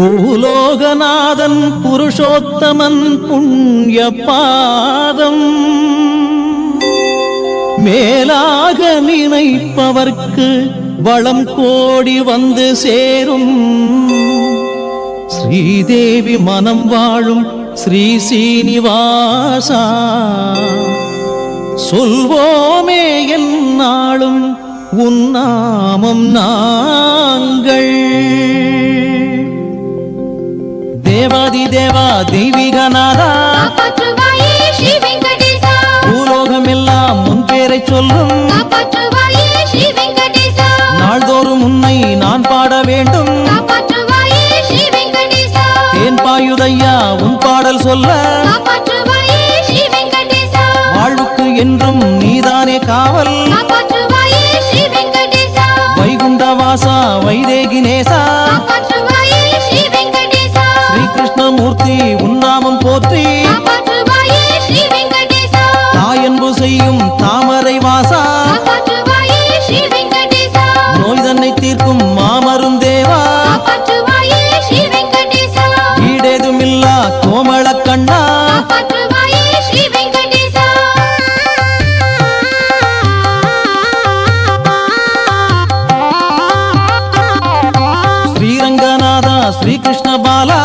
பூலோகநாதன் புருஷோத்தமன் புண்ணிய பாதம் மேலாக நினைப்பவர்க்கு வளம் கோடி வந்து சேரும். ஸ்ரீதேவி மனம் வாழும் ஸ்ரீ சீனிவாசா. சொல்வோமே என் என்னாலும் உன்னாமம் நாங்கள். தேவாதி தேவா தெய்வீகநாதா பூலோகம் எல்லாம் முன் பேரை சொல்லும். நாள்தோறும் உன்னை நான் பாட வேண்டும். தேன் பாயுதையா உன் பாடல் சொல்ல. வாழ்வுக்கு என்றும் நீதானே காவல். காப்பாற்றுவாயே ஸ்ரீ ஸ்ரீகிருஷ்ண பாலா.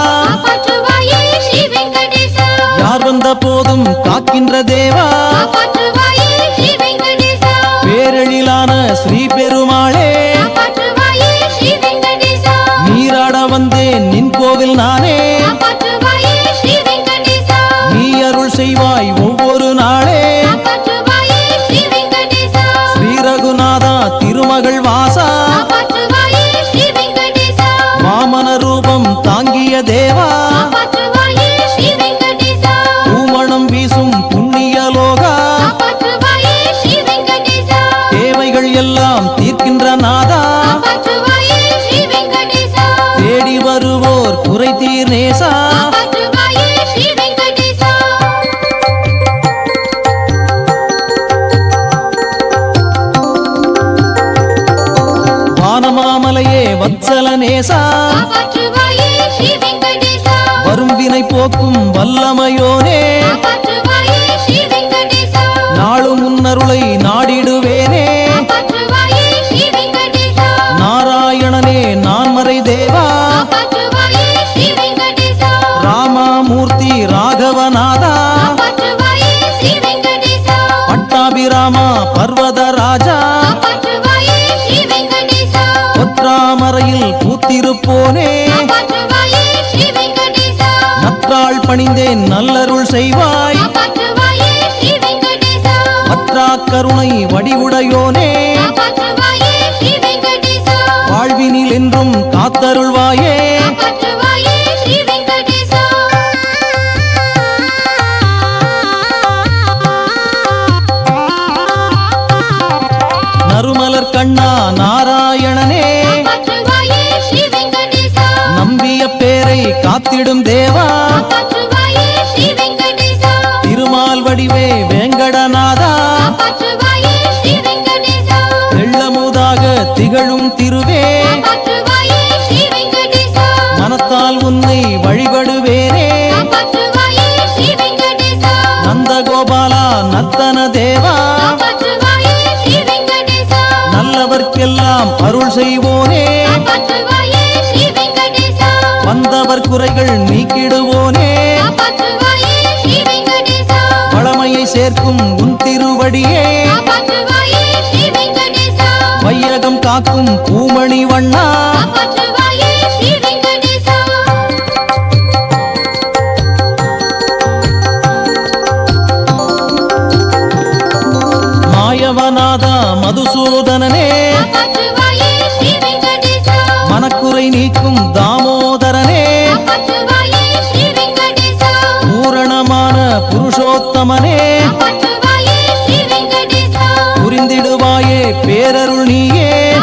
யார் வந்த போதும் காக்கின்ற தேவா. தாங்கிய தேவா. பூமணம் வீசும் புண்ணிய லோகா. தேவைகள் எல்லாம் தீர்க்கின்ற நாதா. தேடி வருவோர் குறை தீர் நேசா. வானமாமலையே வத்சல நேசா. வரும் போக்கும் வல்லமையோனே. காப்பாற்றுவாயே நாளும் முன்னருளை நாடிடுவேனே. நாராயணனே நான் மறை தேவா ராமாமூர்த்தி ராகவநாதா. பணிந்தேன் நல்லருள் செய்வாய். அற்றா கருணை வடிவுடையோனே. வாழ்வினில் என்றும் காத்தருள்வாயே. நறுமலர் கண்ணா நாராயணனே. நம்பிய பேரை காத்திடும் தேவா. மனத்தால் உன்னை வழிபடுவேனே. காப்பாற்றுவாயே ஸ்ரீ வெங்கடேசா தேவா நல்லவர்க்கெல்லாம் அருள் செய்வோனே. வந்தவர் குறைகள் நீக்கிடுவோனே. பழமையை சேர்க்கும் உன் திருவடியே. வையகம் காக்கும் பூமணி வண்ணா. மதுசூதனனே மனக்குறை நீக்கும் தாமோதரனே. பூரணமான புருஷோத்தமனே. புரிந்திடுவாயே பேரருள் நீயே.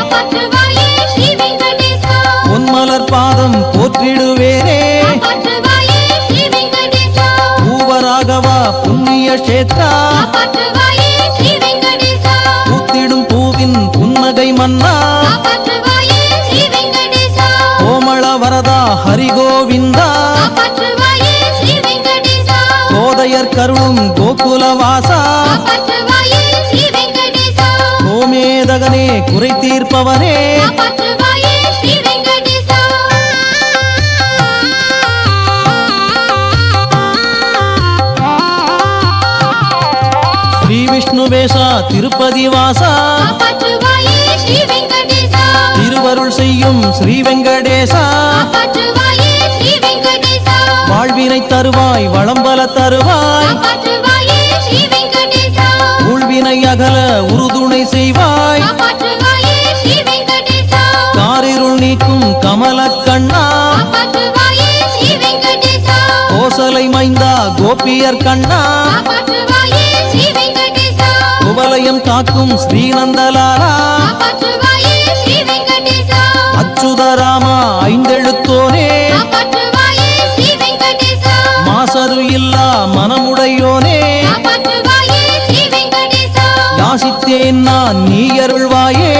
பொன்மலர் பாதம் போற்றிடுவேனே. பூவராகவா புண்ணிய கஷேத்ரா. ஹரிகோவிந்தா. கோதையர் கருணும் கோகுலவாசா. கோமேதகனே குறை தீர்ப்பவனே விஷ்ணுவேஷா திருப்பதி வாசா திருவருள் செய்யும் ஸ்ரீ வெங்கடேசா. வாழ்வினை தருவாய் வளம்பல தருவாய். ஊழ்வினை அகல உறுதுணை செய்வாய். காரிருள் நீக்கும் கமல கண்ணா. கோசலை மைந்தா கோபியர் கண்ணா. குவலயம் காக்கும் ஸ்ரீநந்தலாலா. அச்சுதராமா ஐந்தெழுத்தோனே. மாசரு இல்லா மனமுடையோனே யாசித்தேன் நான் நீ அருள்வாயே.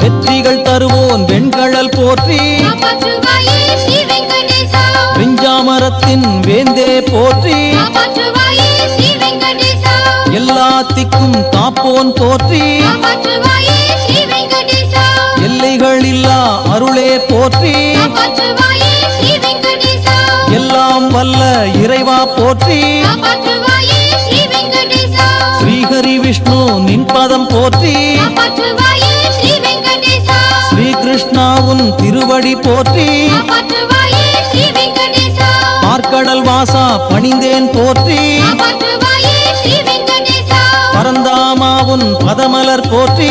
வெற்றிகள் தருவோன் வெண்கழல் போற்றி. வெஞ்சாமரத்தின் வேந்தே போற்றி. எல்லாத்திக்கும் காப்போன் போற்றி. காப்பாற்றுவாயே ஸ்ரீ வெங்கடேசா. எல்லைகள் இல்லா அருளே போற்றி. எல்லாம் வல்ல இறைவா போற்றி. ஸ்ரீஹரி விஷ்ணு நின் பதம் போற்றி. ஸ்ரீ கிருஷ்ணாவுன் திருவடி போற்றி. பார்க்கடல் வாசா பணிந்தேன் போற்றி. பரந்தாமாவுன் பதமலர் போற்றி.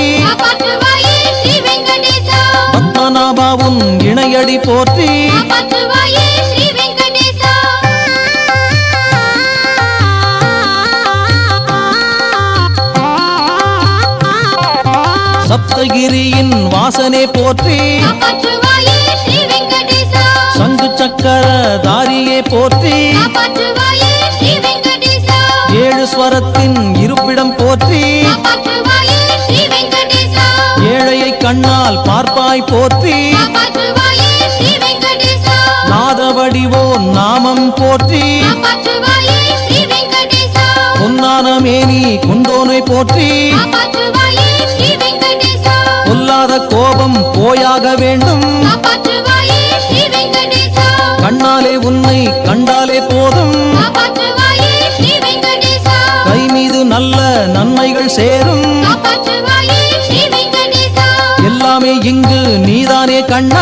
பத்மநாபாவுன் இணையடி போற்றி. சப்தகிரியின் வாசனே போற்றி. சங்கு சக்கர தாரியே போற்றி. ஏழு இருப்பிடம் போற்றி ஏழையை கண்ணால் பார்ப்பாய் போற்றி காப்பாற்றுவாயே நாதவடிவோ நாமம் போற்றி பொன்னான மேனி குண்டோனை போற்றி பொல்லாத கோபம் போயாக வேண்டும் சேரும். எல்லாமே இங்கு நீதானே கண்ணா